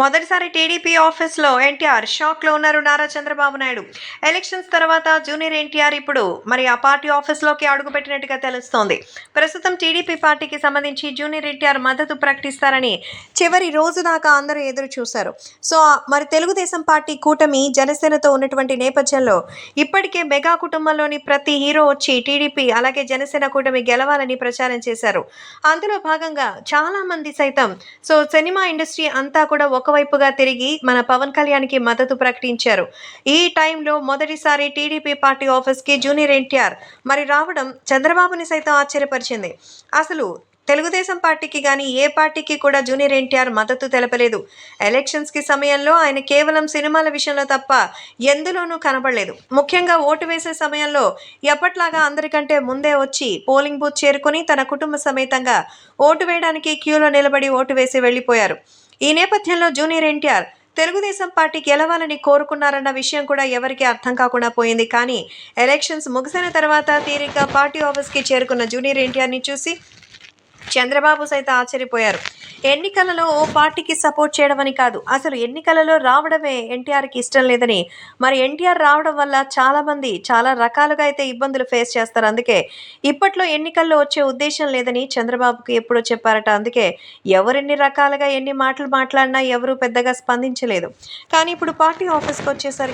మొదటిసారి టీడీపీ ఆఫీస్లో ఎన్టీఆర్ షాక్లో ఉన్నారు నారా చంద్రబాబు నాయుడు. ఎలక్షన్స్ తర్వాత జూనియర్ ఎన్టీఆర్ ఇప్పుడు మరి ఆ పార్టీ ఆఫీస్లోకి అడుగుపెట్టినట్టుగా తెలుస్తోంది. ప్రస్తుతం టీడీపీ పార్టీకి సంబంధించి జూనియర్ ఎన్టీఆర్ మద్దతు ప్రకటిస్తారని చివరి రోజు దాకా అందరూ ఎదురు చూశారు. సో మరి తెలుగుదేశం పార్టీ కూటమి జనసేనతో ఉన్నటువంటి నేపథ్యంలో ఇప్పటికే మెగా కుటుంబంలోని ప్రతి హీరో వచ్చి టీడీపీ అలాగే జనసేన కూటమి గెలవాలని ప్రచారం చేశారు. అందులో భాగంగా చాలామంది సైతం సో సినిమా ఇండస్ట్రీ అంతా కూడా ఒకవైపుగా తిరిగి మన పవన్ కళ్యాణ్కి మద్దతు ప్రకటించారు. ఈ టైంలో మొదటిసారి టీడీపీ పార్టీ ఆఫీస్కి జూనియర్ ఎన్టీఆర్ మరి రావడం చంద్రబాబుని సైతం ఆశ్చర్యపరిచింది. అసలు తెలుగుదేశం పార్టీకి కానీ ఏ పార్టీకి కూడా జూనియర్ ఎన్టీఆర్ మద్దతు తెలపలేదు. ఎలక్షన్స్కి సమయంలో ఆయన కేవలం సినిమాల విషయంలో తప్ప ఎందులోనూ కనబడలేదు. ముఖ్యంగా ఓటు వేసే సమయంలో ఎప్పట్లాగా అందరికంటే ముందే వచ్చి పోలింగ్ బూత్ చేరుకుని తన కుటుంబ సమేతంగా ఓటు వేయడానికి క్యూలో నిలబడి ఓటు వేసి వెళ్ళిపోయారు. ఈ నేపథ్యంలో జూనియర్ ఎన్టీఆర్ తెలుగుదేశం పార్టీ గెలవాలని కోరుకున్నారన్న విషయం కూడా ఎవరికీ అర్థం కాకుండా పోయింది. కానీ ఎలక్షన్స్ ముగిసిన తర్వాత తీరిక పార్టీ ఆఫీస్కి చేరుకున్న జూనియర్ ఎన్టీఆర్ని చూసి చంద్రబాబు సైతం ఆశ్చర్యపోయారు. ఎన్నికలలో ఓ పార్టీకి సపోర్ట్ చేయడం అని కాదు అసలు ఎన్నికలలో రావడమే ఎన్టీఆర్కి ఇష్టం లేదని. మరి ఎన్టీఆర్ రావడం వల్ల చాలామంది చాలా రకాలుగా అయితే ఇబ్బందులు ఫేస్ చేస్తారు. అందుకే ఇప్పట్లో ఎన్నికల్లో వచ్చే ఉద్దేశం లేదని చంద్రబాబుకి ఎప్పుడో చెప్పారట. అందుకే ఎవరెన్ని రకాలుగా ఎన్ని మాటలు మాట్లాడినా ఎవరు పెద్దగా స్పందించలేదు. కానీ ఇప్పుడు పార్టీ ఆఫీస్కి వచ్చేసరికి